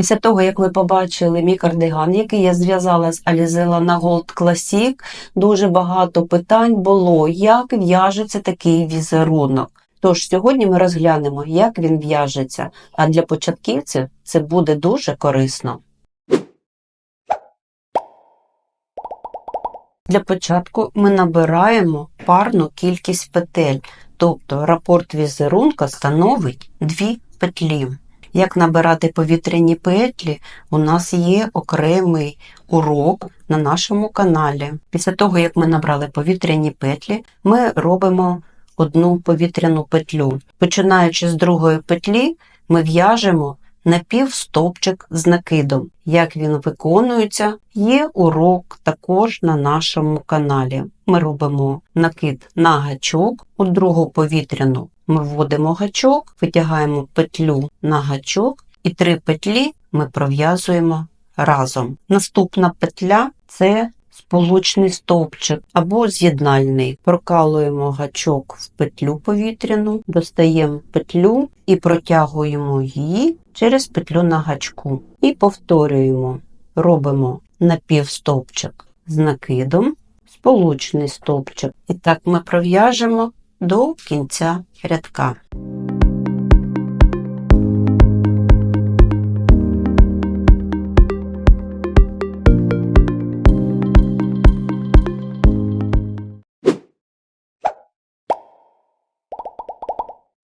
Після того, як ви побачили мій кардиган, який я зв'язала з Alizella на Gold Classic, дуже багато питань було, як в'яжеться такий візерунок. Тож сьогодні ми розглянемо, як він в'яжеться, а для початківців це буде дуже корисно. Для початку ми набираємо парну кількість петель, тобто рапорт візерунка становить 2 петлі. Як набирати повітряні петлі, у нас є окремий урок на нашому каналі. Після того, як ми набрали повітряні петлі, ми робимо одну повітряну петлю. Починаючи з другої петлі, ми в'яжемо напівстопчик з накидом. Як він виконується, є урок також на нашому каналі. Ми робимо накид на гачок, у другу повітряну ми вводимо гачок, витягаємо петлю на гачок і три петлі ми пров'язуємо разом. Наступна петля це сполучний стовпчик або з'єднальний. Прокалуємо гачок в петлю повітряну, достаємо петлю і протягуємо її через петлю на гачку. І повторюємо, робимо напівстовпчик з накидом, сполучний стовпчик. І так ми пров'яжемо до кінця рядка.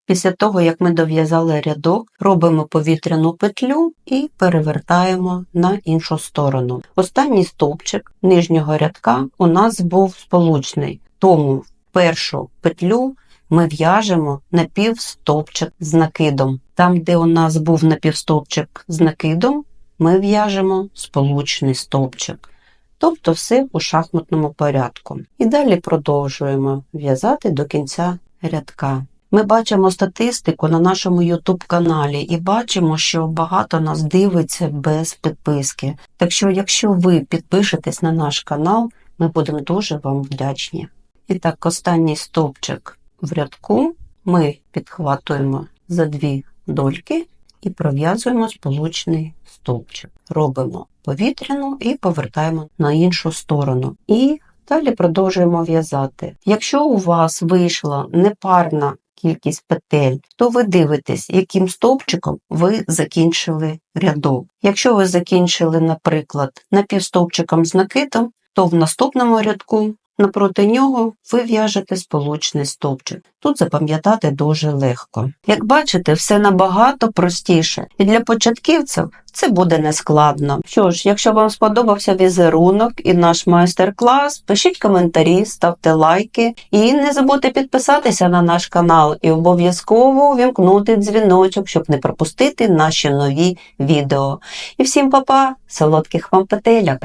Після того, як ми дов'язали рядок, робимо повітряну петлю і перевертаємо на іншу сторону. Останній стовпчик нижнього рядка у нас був сполучний, тому першу петлю ми в'яжемо напівстовпчик з накидом. Там, де у нас був напівстовпчик з накидом, ми в'яжемо сполучний стовпчик. Тобто все у шахматному порядку. І далі продовжуємо в'язати до кінця рядка. Ми бачимо статистику на нашому YouTube каналі і бачимо, що багато нас дивиться без підписки. Так що, якщо ви підпишетесь на наш канал, ми будемо дуже вам вдячні. І так, останній стовпчик в рядку ми підхватуємо за дві дольки і пров'язуємо сполучний стовпчик. Робимо повітряну і повертаємо на іншу сторону. І далі продовжуємо в'язати. Якщо у вас вийшла непарна кількість петель, то ви дивитесь, яким стовпчиком ви закінчили рядок. Якщо ви закінчили, наприклад, напівстовпчиком з накидом, то в наступному рядку напроти нього ви в'яжете сполучний стовпчик. Тут запам'ятати дуже легко. Як бачите, все набагато простіше, і для початківців це буде нескладно. Що ж, якщо вам сподобався візерунок і наш майстер-клас, пишіть коментарі, ставте лайки і не забудьте підписатися на наш канал і обов'язково увімкнути дзвіночок, щоб не пропустити наші нові відео. І всім па-па, солодких вам петельок!